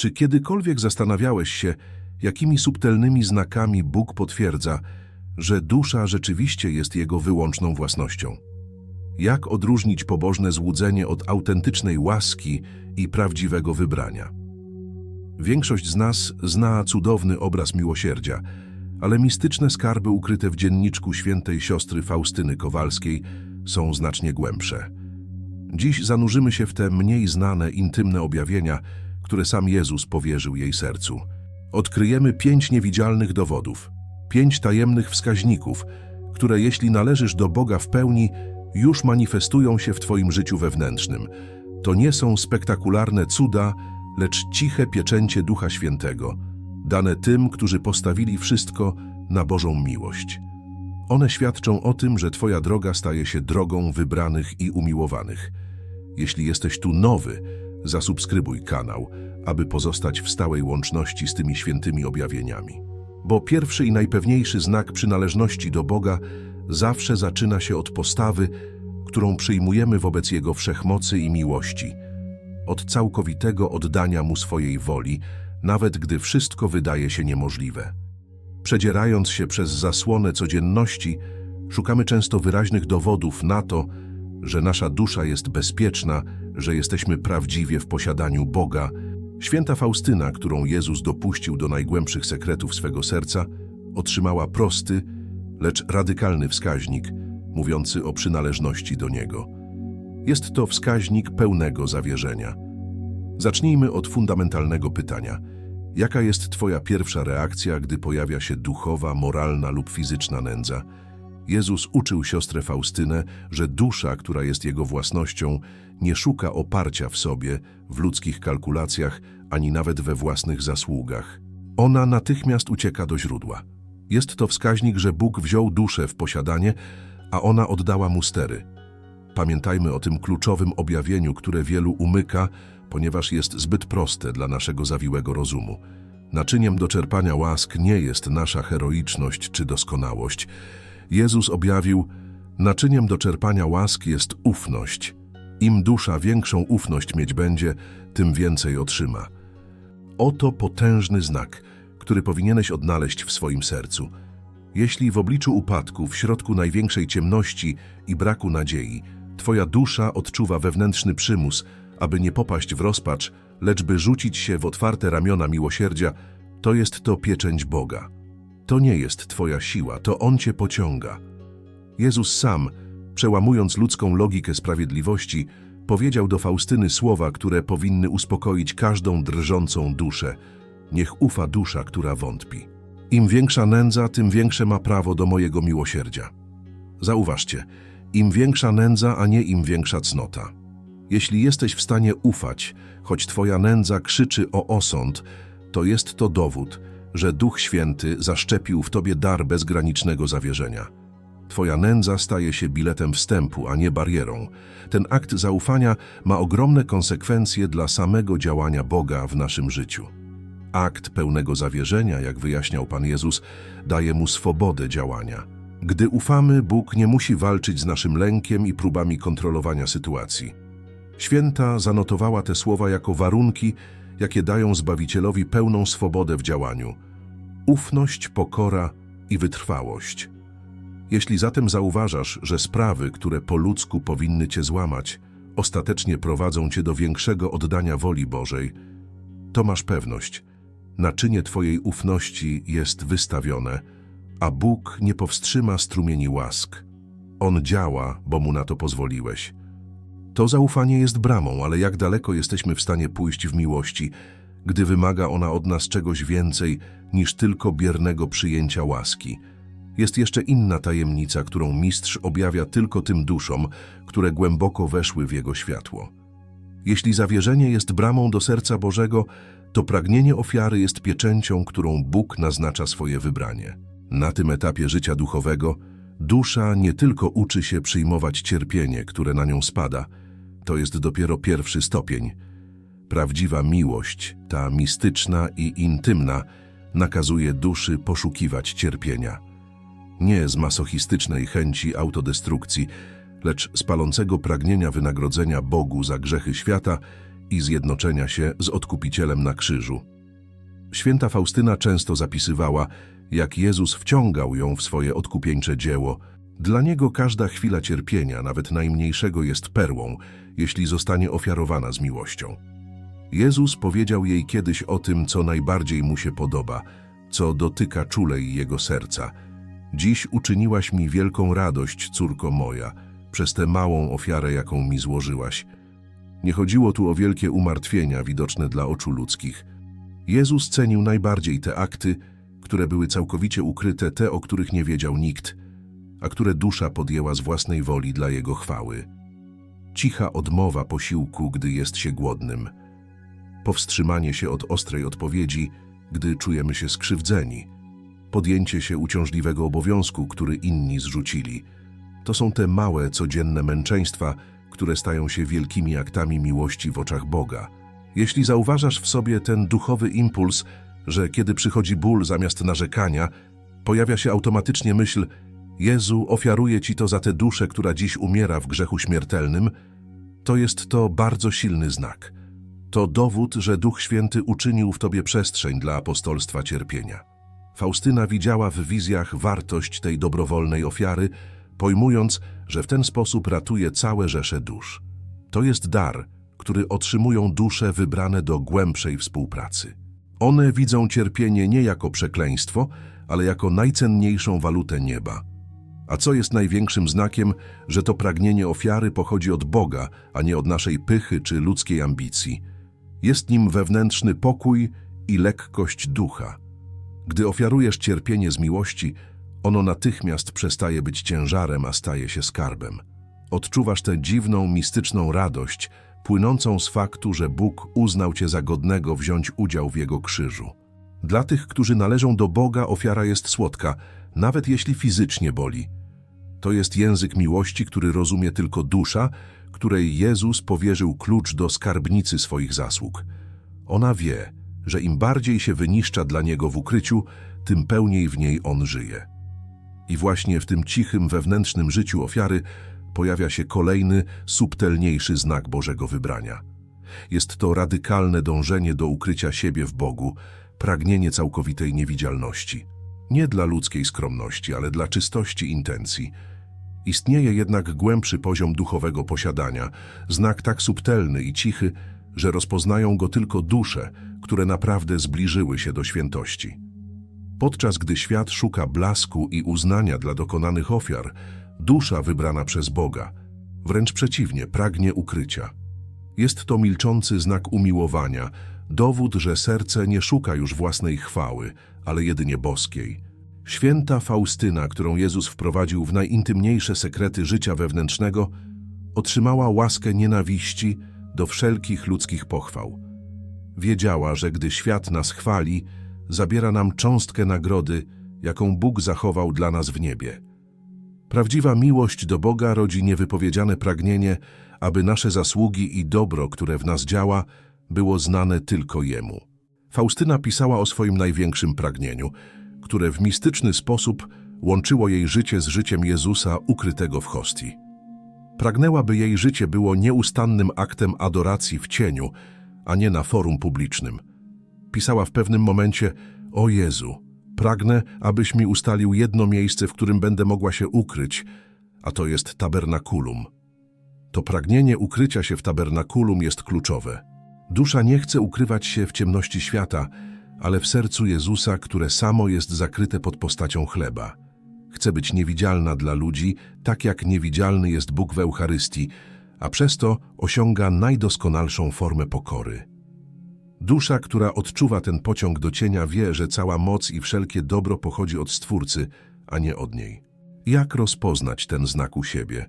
Czy kiedykolwiek zastanawiałeś się, jakimi subtelnymi znakami Bóg potwierdza, że dusza rzeczywiście jest Jego wyłączną własnością? Jak odróżnić pobożne złudzenie od autentycznej łaski i prawdziwego wybrania? Większość z nas zna cudowny obraz miłosierdzia, ale mistyczne skarby ukryte w dzienniczku świętej siostry Faustyny Kowalskiej są znacznie głębsze. Dziś zanurzymy się w te mniej znane, intymne objawienia, które sam Jezus powierzył jej sercu. Odkryjemy pięć niewidzialnych dowodów, pięć tajemnych wskaźników, które jeśli należysz do Boga w pełni, już manifestują się w Twoim życiu wewnętrznym. To nie są spektakularne cuda, lecz ciche pieczęcie Ducha Świętego, dane tym, którzy postawili wszystko na Bożą miłość. One świadczą o tym, że Twoja droga staje się drogą wybranych i umiłowanych. Jeśli jesteś tu nowy, zasubskrybuj kanał, aby pozostać w stałej łączności z tymi świętymi objawieniami. Bo pierwszy i najpewniejszy znak przynależności do Boga zawsze zaczyna się od postawy, którą przyjmujemy wobec Jego wszechmocy i miłości, od całkowitego oddania Mu swojej woli, nawet gdy wszystko wydaje się niemożliwe. Przedzierając się przez zasłonę codzienności, szukamy często wyraźnych dowodów na to, że nasza dusza jest bezpieczna, że jesteśmy prawdziwie w posiadaniu Boga. Święta Faustyna, którą Jezus dopuścił do najgłębszych sekretów swego serca, otrzymała prosty, lecz radykalny wskaźnik, mówiący o przynależności do Niego. Jest to wskaźnik pełnego zawierzenia. Zacznijmy od fundamentalnego pytania. Jaka jest Twoja pierwsza reakcja, gdy pojawia się duchowa, moralna lub fizyczna nędza? Jezus uczył siostrę Faustynę, że dusza, która jest Jego własnością, nie szuka oparcia w sobie, w ludzkich kalkulacjach, ani nawet we własnych zasługach. Ona natychmiast ucieka do źródła. Jest to wskaźnik, że Bóg wziął duszę w posiadanie, a ona oddała mu stery. Pamiętajmy o tym kluczowym objawieniu, które wielu umyka, ponieważ jest zbyt proste dla naszego zawiłego rozumu. Naczyniem do czerpania łask nie jest nasza heroiczność czy doskonałość. Jezus objawił, naczyniem do czerpania łask jest ufność. Im dusza większą ufność mieć będzie, tym więcej otrzyma. Oto potężny znak, który powinieneś odnaleźć w swoim sercu. Jeśli w obliczu upadku, w środku największej ciemności i braku nadziei, Twoja dusza odczuwa wewnętrzny przymus, aby nie popaść w rozpacz, lecz by rzucić się w otwarte ramiona miłosierdzia, to jest to pieczęć Boga. To nie jest Twoja siła, to On Cię pociąga. Jezus sam, przełamując ludzką logikę sprawiedliwości, powiedział do Faustyny słowa, które powinny uspokoić każdą drżącą duszę. Niech ufa dusza, która wątpi. Im większa nędza, tym większe ma prawo do mojego miłosierdzia. Zauważcie, im większa nędza, a nie im większa cnota. Jeśli jesteś w stanie ufać, choć twoja nędza krzyczy o osąd, to jest to dowód, że Duch Święty zaszczepił w tobie dar bezgranicznego zawierzenia. Twoja nędza staje się biletem wstępu, a nie barierą. Ten akt zaufania ma ogromne konsekwencje dla samego działania Boga w naszym życiu. Akt pełnego zawierzenia, jak wyjaśniał Pan Jezus, daje mu swobodę działania. Gdy ufamy, Bóg nie musi walczyć z naszym lękiem i próbami kontrolowania sytuacji. Święta zanotowała te słowa jako warunki, jakie dają Zbawicielowi pełną swobodę w działaniu. Ufność, pokora i wytrwałość. Jeśli zatem zauważasz, że sprawy, które po ludzku powinny cię złamać, ostatecznie prowadzą cię do większego oddania woli Bożej, to masz pewność, naczynie twojej ufności jest wystawione, a Bóg nie powstrzyma strumieni łask. On działa, bo mu na to pozwoliłeś. To zaufanie jest bramą, ale jak daleko jesteśmy w stanie pójść w miłości, gdy wymaga ona od nas czegoś więcej niż tylko biernego przyjęcia łaski. Jest jeszcze inna tajemnica, którą mistrz objawia tylko tym duszom, które głęboko weszły w jego światło. Jeśli zawierzenie jest bramą do serca Bożego, to pragnienie ofiary jest pieczęcią, którą Bóg naznacza swoje wybranie. Na tym etapie życia duchowego dusza nie tylko uczy się przyjmować cierpienie, które na nią spada, to jest dopiero pierwszy stopień. Prawdziwa miłość, ta mistyczna i intymna, nakazuje duszy poszukiwać cierpienia. Nie z masochistycznej chęci autodestrukcji, lecz z palącego pragnienia wynagrodzenia Bogu za grzechy świata i zjednoczenia się z Odkupicielem na krzyżu. Święta Faustyna często zapisywała, jak Jezus wciągał ją w swoje odkupieńcze dzieło. Dla Niego każda chwila cierpienia, nawet najmniejszego, jest perłą, jeśli zostanie ofiarowana z miłością. Jezus powiedział jej kiedyś o tym, co najbardziej mu się podoba, co dotyka czulej jego serca. Dziś uczyniłaś mi wielką radość, córko moja, przez tę małą ofiarę, jaką mi złożyłaś. Nie chodziło tu o wielkie umartwienia widoczne dla oczu ludzkich. Jezus cenił najbardziej te akty, które były całkowicie ukryte, te, o których nie wiedział nikt, a które dusza podjęła z własnej woli dla Jego chwały. Cicha odmowa posiłku, gdy jest się głodnym. Powstrzymanie się od ostrej odpowiedzi, gdy czujemy się skrzywdzeni. Podjęcie się uciążliwego obowiązku, który inni zrzucili. To są te małe, codzienne męczeństwa, które stają się wielkimi aktami miłości w oczach Boga. Jeśli zauważasz w sobie ten duchowy impuls, że kiedy przychodzi ból zamiast narzekania, pojawia się automatycznie myśl Jezu, ofiaruję Ci to za tę duszę, która dziś umiera w grzechu śmiertelnym, to jest to bardzo silny znak. To dowód, że Duch Święty uczynił w Tobie przestrzeń dla apostolstwa cierpienia. Faustyna widziała w wizjach wartość tej dobrowolnej ofiary, pojmując, że w ten sposób ratuje całe rzesze dusz. To jest dar, który otrzymują dusze wybrane do głębszej współpracy. One widzą cierpienie nie jako przekleństwo, ale jako najcenniejszą walutę nieba. A co jest największym znakiem, że to pragnienie ofiary pochodzi od Boga, a nie od naszej pychy czy ludzkiej ambicji? Jest nim wewnętrzny pokój i lekkość ducha. Gdy ofiarujesz cierpienie z miłości, ono natychmiast przestaje być ciężarem, a staje się skarbem. Odczuwasz tę dziwną, mistyczną radość, płynącą z faktu, że Bóg uznał cię za godnego wziąć udział w Jego krzyżu. Dla tych, którzy należą do Boga, ofiara jest słodka, nawet jeśli fizycznie boli. To jest język miłości, który rozumie tylko dusza, której Jezus powierzył klucz do skarbnicy swoich zasług. Ona wie, że im bardziej się wyniszcza dla Niego w ukryciu, tym pełniej w niej On żyje. I właśnie w tym cichym, wewnętrznym życiu ofiary pojawia się kolejny, subtelniejszy znak Bożego wybrania. Jest to radykalne dążenie do ukrycia siebie w Bogu, pragnienie całkowitej niewidzialności. Nie dla ludzkiej skromności, ale dla czystości intencji. Istnieje jednak głębszy poziom duchowego posiadania, znak tak subtelny i cichy, że rozpoznają go tylko dusze, które naprawdę zbliżyły się do świętości. Podczas gdy świat szuka blasku i uznania dla dokonanych ofiar, dusza wybrana przez Boga, wręcz przeciwnie, pragnie ukrycia. Jest to milczący znak umiłowania, dowód, że serce nie szuka już własnej chwały, ale jedynie boskiej. Święta Faustyna, którą Jezus wprowadził w najintymniejsze sekrety życia wewnętrznego, otrzymała łaskę nienawiści do wszelkich ludzkich pochwał. Wiedziała, że gdy świat nas chwali, zabiera nam cząstkę nagrody, jaką Bóg zachował dla nas w niebie. Prawdziwa miłość do Boga rodzi niewypowiedziane pragnienie, aby nasze zasługi i dobro, które w nas działa, było znane tylko Jemu. Faustyna pisała o swoim największym pragnieniu, które w mistyczny sposób łączyło jej życie z życiem Jezusa ukrytego w hostii. Pragnęła, by jej życie było nieustannym aktem adoracji w cieniu, a nie na forum publicznym. Pisała w pewnym momencie, o Jezu, pragnę, abyś mi ustalił jedno miejsce, w którym będę mogła się ukryć, a to jest tabernakulum. To pragnienie ukrycia się w tabernakulum jest kluczowe. Dusza nie chce ukrywać się w ciemności świata, ale w sercu Jezusa, które samo jest zakryte pod postacią chleba. Chce być niewidzialna dla ludzi, tak jak niewidzialny jest Bóg w Eucharystii, a przez to osiąga najdoskonalszą formę pokory. Dusza, która odczuwa ten pociąg do cienia, wie, że cała moc i wszelkie dobro pochodzi od Stwórcy, a nie od niej. Jak rozpoznać ten znak u siebie?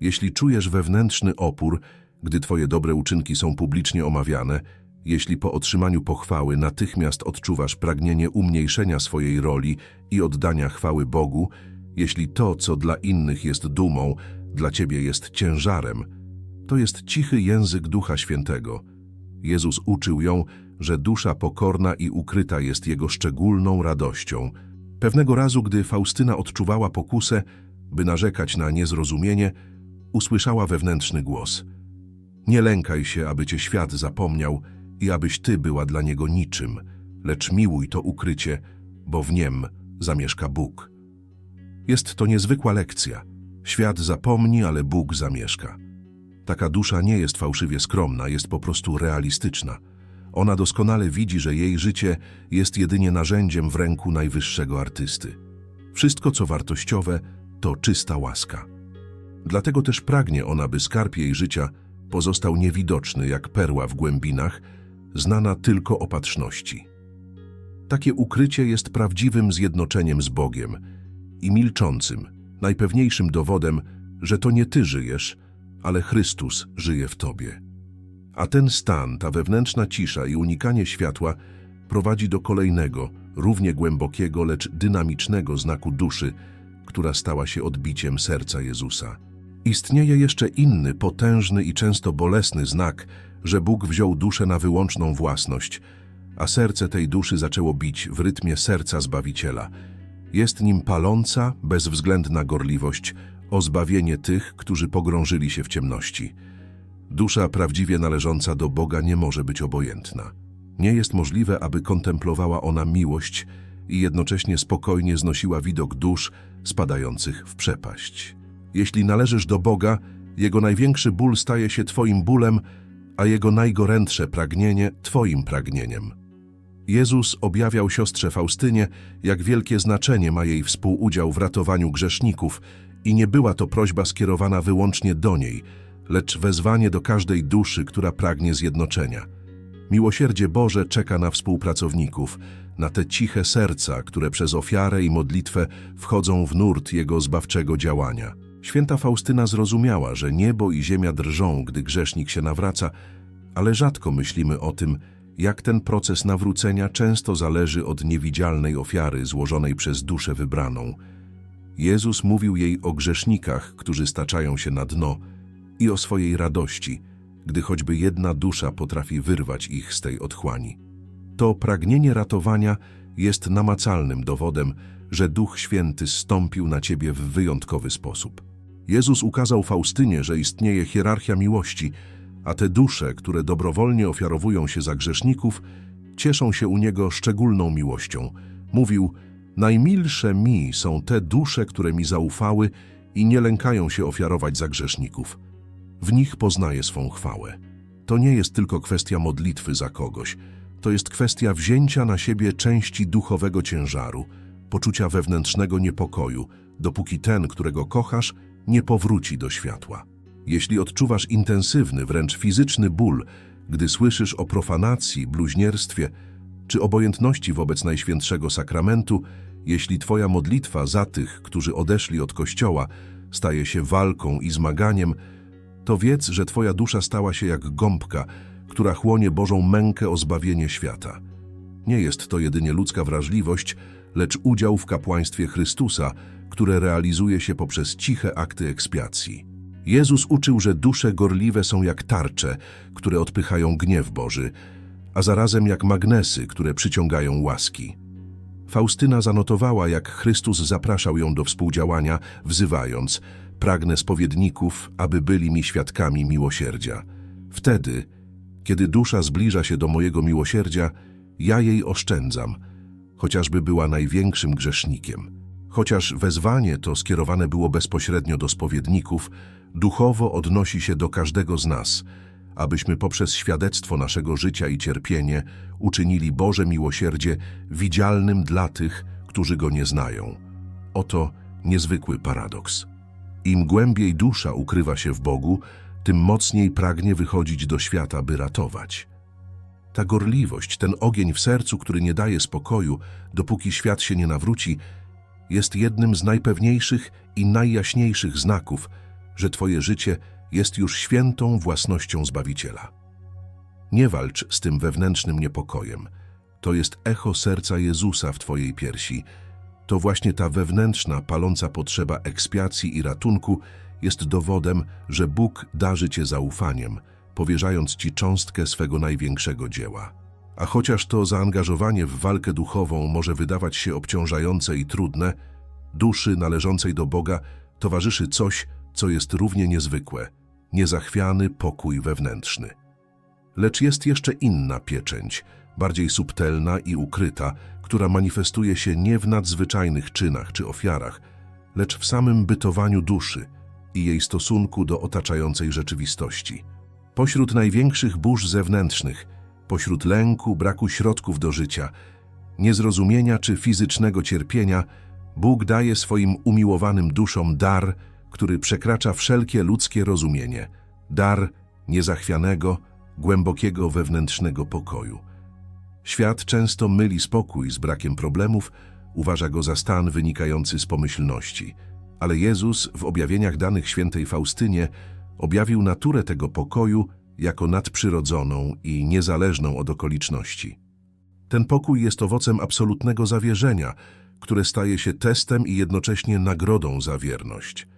Jeśli czujesz wewnętrzny opór, gdy Twoje dobre uczynki są publicznie omawiane, jeśli po otrzymaniu pochwały natychmiast odczuwasz pragnienie umniejszenia swojej roli i oddania chwały Bogu, jeśli to, co dla innych jest dumą, dla Ciebie jest ciężarem, to jest cichy język Ducha Świętego. Jezus uczył ją, że dusza pokorna i ukryta jest Jego szczególną radością. Pewnego razu, gdy Faustyna odczuwała pokusę, by narzekać na niezrozumienie, usłyszała wewnętrzny głos – Nie lękaj się, aby cię świat zapomniał i abyś ty była dla niego niczym, lecz miłuj to ukrycie, bo w niem zamieszka Bóg. Jest to niezwykła lekcja. Świat zapomni, ale Bóg zamieszka. Taka dusza nie jest fałszywie skromna, jest po prostu realistyczna. Ona doskonale widzi, że jej życie jest jedynie narzędziem w ręku najwyższego artysty. Wszystko, co wartościowe, to czysta łaska. Dlatego też pragnie ona, by skarb jej życia pozostał niewidoczny jak perła w głębinach, znana tylko opatrzności. Takie ukrycie jest prawdziwym zjednoczeniem z Bogiem i milczącym, najpewniejszym dowodem, że to nie ty żyjesz, ale Chrystus żyje w tobie. A ten stan, ta wewnętrzna cisza i unikanie światła prowadzi do kolejnego, równie głębokiego, lecz dynamicznego znaku duszy, która stała się odbiciem serca Jezusa. Istnieje jeszcze inny, potężny i często bolesny znak, że Bóg wziął duszę na wyłączną własność, a serce tej duszy zaczęło bić w rytmie serca Zbawiciela. Jest nim paląca, bezwzględna gorliwość o zbawienie tych, którzy pogrążyli się w ciemności. Dusza prawdziwie należąca do Boga nie może być obojętna. Nie jest możliwe, aby kontemplowała ona miłość i jednocześnie spokojnie znosiła widok dusz spadających w przepaść. Jeśli należysz do Boga, Jego największy ból staje się Twoim bólem, a Jego najgorętsze pragnienie Twoim pragnieniem. Jezus objawiał siostrze Faustynie, jak wielkie znaczenie ma jej współudział w ratowaniu grzeszników i nie była to prośba skierowana wyłącznie do niej, lecz wezwanie do każdej duszy, która pragnie zjednoczenia. Miłosierdzie Boże czeka na współpracowników, na te ciche serca, które przez ofiarę i modlitwę wchodzą w nurt Jego zbawczego działania. Święta Faustyna zrozumiała, że niebo i ziemia drżą, gdy grzesznik się nawraca, ale rzadko myślimy o tym, jak ten proces nawrócenia często zależy od niewidzialnej ofiary złożonej przez duszę wybraną. Jezus mówił jej o grzesznikach, którzy staczają się na dno i o swojej radości, gdy choćby jedna dusza potrafi wyrwać ich z tej otchłani. To pragnienie ratowania jest namacalnym dowodem, że Duch Święty stąpił na ciebie w wyjątkowy sposób. Jezus ukazał Faustynie, że istnieje hierarchia miłości, a te dusze, które dobrowolnie ofiarowują się za grzeszników, cieszą się u Niego szczególną miłością. Mówił, najmilsze mi są te dusze, które mi zaufały i nie lękają się ofiarować za grzeszników. W nich poznaję swą chwałę. To nie jest tylko kwestia modlitwy za kogoś, to jest kwestia wzięcia na siebie części duchowego ciężaru, poczucia wewnętrznego niepokoju, dopóki ten, którego kochasz, nie powróci do światła. Jeśli odczuwasz intensywny, wręcz fizyczny ból, gdy słyszysz o profanacji, bluźnierstwie czy obojętności wobec Najświętszego Sakramentu, jeśli Twoja modlitwa za tych, którzy odeszli od Kościoła, staje się walką i zmaganiem, to wiedz, że Twoja dusza stała się jak gąbka, która chłonie Bożą mękę o zbawienie świata. Nie jest to jedynie ludzka wrażliwość, lecz udział w kapłaństwie Chrystusa, które realizuje się poprzez ciche akty ekspiacji. Jezus uczył, że dusze gorliwe są jak tarcze, które odpychają gniew Boży, a zarazem jak magnesy, które przyciągają łaski. Faustyna zanotowała, jak Chrystus zapraszał ją do współdziałania, wzywając Pragnę spowiedników, aby byli mi świadkami miłosierdzia. Wtedy, kiedy dusza zbliża się do mojego miłosierdzia, ja jej oszczędzam, chociażby była największym grzesznikiem. Chociaż wezwanie to skierowane było bezpośrednio do spowiedników, duchowo odnosi się do każdego z nas, abyśmy poprzez świadectwo naszego życia i cierpienie uczynili Boże miłosierdzie widzialnym dla tych, którzy Go nie znają. Oto niezwykły paradoks. Im głębiej dusza ukrywa się w Bogu, tym mocniej pragnie wychodzić do świata, by ratować. Ta gorliwość, ten ogień w sercu, który nie daje spokoju, dopóki świat się nie nawróci, jest jednym z najpewniejszych i najjaśniejszych znaków, że Twoje życie jest już świętą własnością Zbawiciela. Nie walcz z tym wewnętrznym niepokojem. To jest echo serca Jezusa w Twojej piersi. To właśnie ta wewnętrzna, paląca potrzeba ekspiacji i ratunku jest dowodem, że Bóg darzy Cię zaufaniem, powierzając Ci cząstkę swego największego dzieła. A chociaż to zaangażowanie w walkę duchową może wydawać się obciążające i trudne, duszy należącej do Boga towarzyszy coś, co jest równie niezwykłe niezachwiany pokój wewnętrzny. Lecz jest jeszcze inna pieczęć, bardziej subtelna i ukryta, która manifestuje się nie w nadzwyczajnych czynach czy ofiarach, lecz w samym bytowaniu duszy i jej stosunku do otaczającej rzeczywistości. Pośród największych burz zewnętrznych, pośród lęku, braku środków do życia, niezrozumienia czy fizycznego cierpienia, Bóg daje swoim umiłowanym duszom dar, który przekracza wszelkie ludzkie rozumienie, dar niezachwianego, głębokiego wewnętrznego pokoju. Świat często myli spokój z brakiem problemów, uważa go za stan wynikający z pomyślności. Ale Jezus w objawieniach danych świętej Faustynie objawił naturę tego pokoju jako nadprzyrodzoną i niezależną od okoliczności. Ten pokój jest owocem absolutnego zawierzenia, które staje się testem i jednocześnie nagrodą za wierność.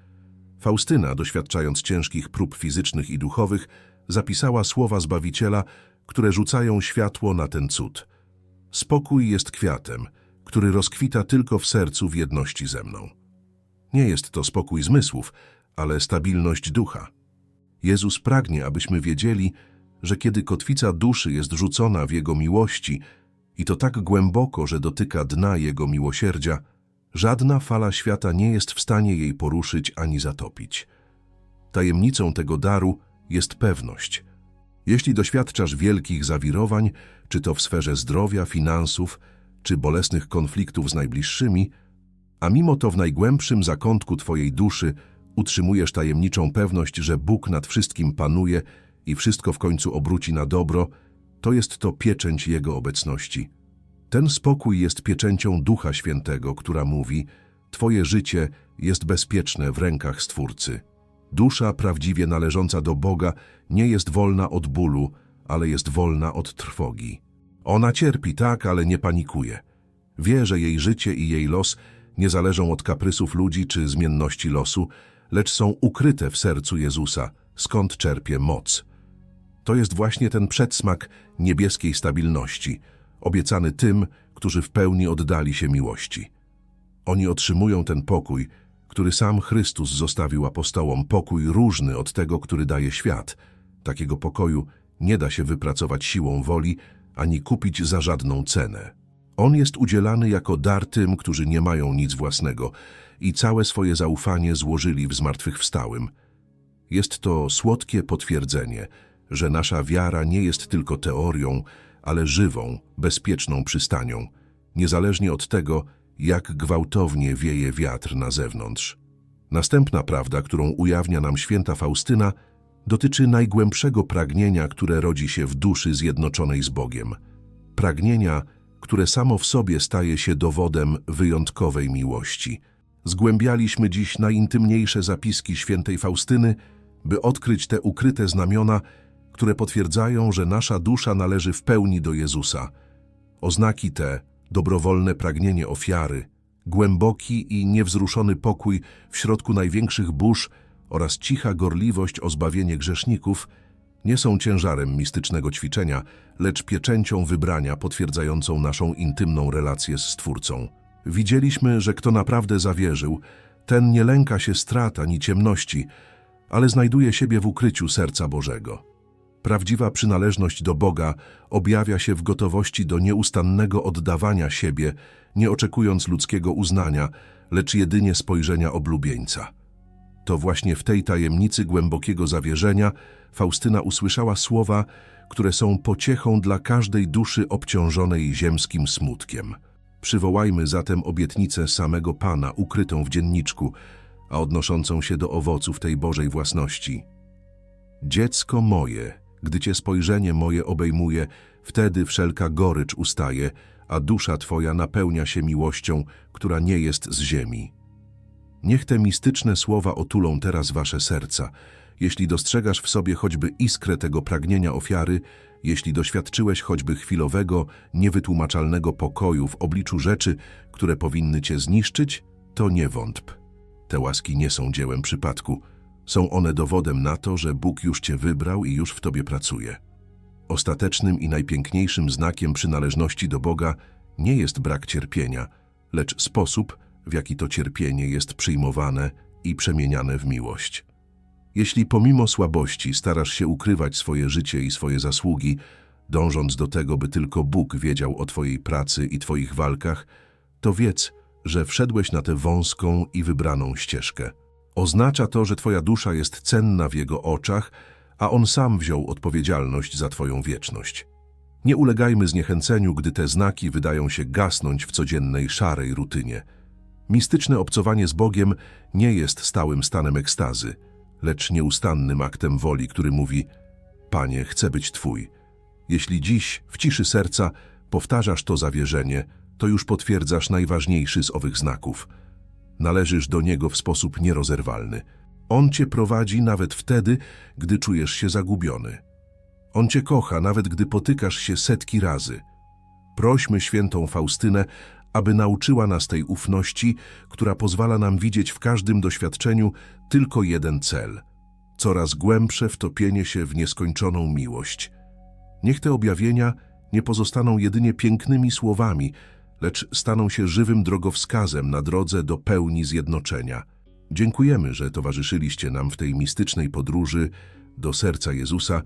Faustyna, doświadczając ciężkich prób fizycznych i duchowych, zapisała słowa Zbawiciela, które rzucają światło na ten cud. Spokój jest kwiatem, który rozkwita tylko w sercu w jedności ze mną. Nie jest to spokój zmysłów, ale stabilność ducha. Jezus pragnie, abyśmy wiedzieli, że kiedy kotwica duszy jest rzucona w Jego miłości i to tak głęboko, że dotyka dna Jego miłosierdzia, żadna fala świata nie jest w stanie jej poruszyć ani zatopić. Tajemnicą tego daru jest pewność. Jeśli doświadczasz wielkich zawirowań, czy to w sferze zdrowia, finansów, czy bolesnych konfliktów z najbliższymi, a mimo to w najgłębszym zakątku Twojej duszy utrzymujesz tajemniczą pewność, że Bóg nad wszystkim panuje i wszystko w końcu obróci na dobro, to jest to pieczęć Jego obecności. Ten spokój jest pieczęcią Ducha Świętego, która mówi, Twoje życie jest bezpieczne w rękach Stwórcy. Dusza prawdziwie należąca do Boga nie jest wolna od bólu, ale jest wolna od trwogi. Ona cierpi, tak, ale nie panikuje. Wie, że jej życie i jej los nie zależą od kaprysów ludzi czy zmienności losu, lecz są ukryte w sercu Jezusa, skąd czerpie moc. To jest właśnie ten przedsmak niebieskiej stabilności, obiecany tym, którzy w pełni oddali się miłości. Oni otrzymują ten pokój, który sam Chrystus zostawił apostołom, pokój różny od tego, który daje świat. Takiego pokoju nie da się wypracować siłą woli, ani kupić za żadną cenę. On jest udzielany jako dar tym, którzy nie mają nic własnego i całe swoje zaufanie złożyli w zmartwychwstałym. Jest to słodkie potwierdzenie, że nasza wiara nie jest tylko teorią, ale żywą, bezpieczną przystanią, niezależnie od tego, jak gwałtownie wieje wiatr na zewnątrz. Następna prawda, którą ujawnia nam święta Faustyna, dotyczy najgłębszego pragnienia, które rodzi się w duszy zjednoczonej z Bogiem. Pragnienia, które samo w sobie staje się dowodem wyjątkowej miłości. Zgłębialiśmy dziś najintymniejsze zapiski świętej Faustyny, by odkryć te ukryte znamiona, które potwierdzają, że nasza dusza należy w pełni do Jezusa. Oznaki te, dobrowolne pragnienie ofiary, głęboki i niewzruszony pokój w środku największych burz oraz cicha gorliwość o zbawienie grzeszników nie są ciężarem mistycznego ćwiczenia, lecz pieczęcią wybrania potwierdzającą naszą intymną relację z Stwórcą. Widzieliśmy, że kto naprawdę zawierzył, ten nie lęka się strat ani ciemności, ale znajduje siebie w ukryciu serca Bożego. Prawdziwa przynależność do Boga objawia się w gotowości do nieustannego oddawania siebie, nie oczekując ludzkiego uznania, lecz jedynie spojrzenia oblubieńca. To właśnie w tej tajemnicy głębokiego zawierzenia Faustyna usłyszała słowa, które są pociechą dla każdej duszy obciążonej ziemskim smutkiem. Przywołajmy zatem obietnicę samego Pana ukrytą w dzienniczku, a odnoszącą się do owoców tej Bożej własności. Dziecko moje, gdy Cię spojrzenie moje obejmuje, wtedy wszelka gorycz ustaje, a dusza Twoja napełnia się miłością, która nie jest z ziemi. Niech te mistyczne słowa otulą teraz Wasze serca. Jeśli dostrzegasz w sobie choćby iskrę tego pragnienia ofiary, jeśli doświadczyłeś choćby chwilowego, niewytłumaczalnego pokoju w obliczu rzeczy, które powinny Cię zniszczyć, to nie wątp. Te łaski nie są dziełem przypadku. Są one dowodem na to, że Bóg już Cię wybrał i już w Tobie pracuje. Ostatecznym i najpiękniejszym znakiem przynależności do Boga nie jest brak cierpienia, lecz sposób, w jaki to cierpienie jest przyjmowane i przemieniane w miłość. Jeśli pomimo słabości starasz się ukrywać swoje życie i swoje zasługi, dążąc do tego, by tylko Bóg wiedział o Twojej pracy i Twoich walkach, to wiedz, że wszedłeś na tę wąską i wybraną ścieżkę. Oznacza to, że Twoja dusza jest cenna w Jego oczach, a On sam wziął odpowiedzialność za Twoją wieczność. Nie ulegajmy zniechęceniu, gdy te znaki wydają się gasnąć w codziennej, szarej rutynie. Mistyczne obcowanie z Bogiem nie jest stałym stanem ekstazy, lecz nieustannym aktem woli, który mówi Panie, chcę być Twój. Jeśli dziś, w ciszy serca, powtarzasz to zawierzenie, to już potwierdzasz najważniejszy z owych znaków. Należysz do Niego w sposób nierozerwalny. On Cię prowadzi nawet wtedy, gdy czujesz się zagubiony. On Cię kocha, nawet gdy potykasz się setki razy. Prośmy świętą Faustynę, aby nauczyła nas tej ufności, która pozwala nam widzieć w każdym doświadczeniu tylko jeden cel coraz głębsze wtopienie się w nieskończoną miłość. Niech te objawienia nie pozostaną jedynie pięknymi słowami, lecz staną się żywym drogowskazem na drodze do pełni zjednoczenia. Dziękujemy, że towarzyszyliście nam w tej mistycznej podróży do serca Jezusa,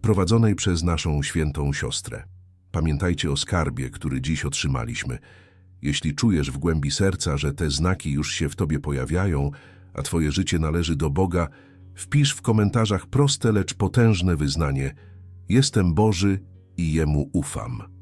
prowadzonej przez naszą świętą siostrę. Pamiętajcie o skarbie, który dziś otrzymaliśmy. Jeśli czujesz w głębi serca, że te znaki już się w tobie pojawiają, a twoje życie należy do Boga, wpisz w komentarzach proste, lecz potężne wyznanie: Jestem Boży i Jemu ufam.